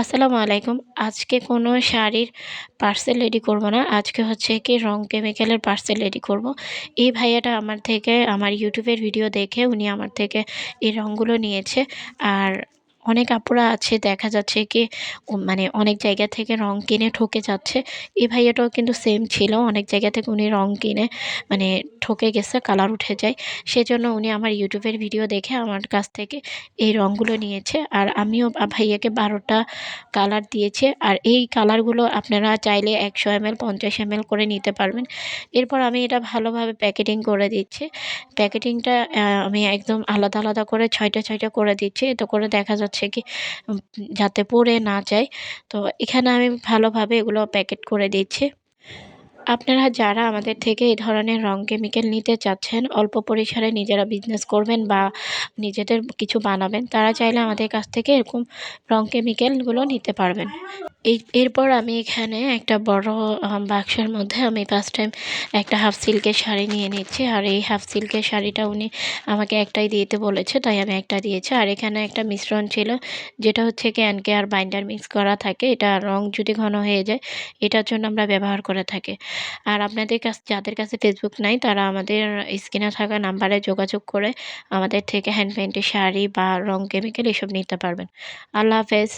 আসসালামু আলাইকুম। আজকে কোনো শাড়ির পার্সেল রেডি করব না। আজকে হচ্ছে কি রং কেমিক্যালের পার্সেল রেডি করব। এই ভাইয়াটা আমার থেকে, আমার ইউটিউবের ভিডিও দেখে উনি আমার থেকে এই রঙগুলো নিয়েছে। আর অনেক আপুরা আছে, দেখা যাচ্ছে কি মানে অনেক জায়গা থেকে রং কিনে ঠকে যাচ্ছে। এই ভাইয়াটাও কিন্তু সেম ছিল, অনেক জায়গা থেকে উনি রং কিনে মানে ঠকে গেছে কালার উঠে যায়। সেজন্য উনি আমার ইউটিউবের ভিডিও দেখে আমার কাছ থেকে এই রঙগুলো নিয়েছে। আর আমিও ভাইয়াকে বারোটা কালার দিয়েছে। আর এই কালারগুলো আপনারা চাইলে একশো এমএল, পঞ্চাশ এমএল করে নিতে পারবেন। এরপর আমি এটা ভালোভাবে প্যাকেটিং করে দিচ্ছি। প্যাকেটিংটা আমি একদম আলাদা আলাদা করে ছয়টা ছয়টা করে দিচ্ছি। এতে করে দেখা যাচ্ছে কি যাতে পড়ে না যায়। তো এখানে আমি ভালোভাবে এগুলো প্যাকেট করে দিচ্ছি। আপনারা যারা আমাদের থেকে এই ধরনের রং কেমিক্যাল নিতে চাচ্ছেন, অল্প পরিসরে নিজেরা বিজনেস করবেন বা নিজেদের কিছু বানাবেন, তারা চাইলে আমাদের কাছ থেকে এরকম রং কেমিক্যালগুলো নিতে পারবেন। এই, এরপর আমি এখানে একটা বড় বাক্সের মধ্যে আমি ফার্স্ট টাইম একটা হাফ সিল্কের শাড়ি নিয়ে নিচ্ছি। আর এই হাফ সিল্কের শাড়িটা উনি আমাকে একটাই দিতে বলেছে, তাই আমি একটা দিয়েছি। আর এখানে একটা মিশ্রণ ছিল, যেটা হচ্ছে ক্যানকে আর বাইন্ডার মিক্স করা থাকে। এটা রং যদি ঘন হয়ে যায়, এটার জন্য আমরা ব্যবহার করে থাকি। আর আপনাদের কাছে, যাদের কাছে ফেসবুক নাই, তারা আমাদের স্ক্রিনে থাকা নাম্বারে যোগাযোগ করে আমাদের থেকে হ্যান্ড পেন্টের শাড়ি বা রং কেমিক্যাল এসব নিতে পারবেন। আল্লাহ হাফেজ।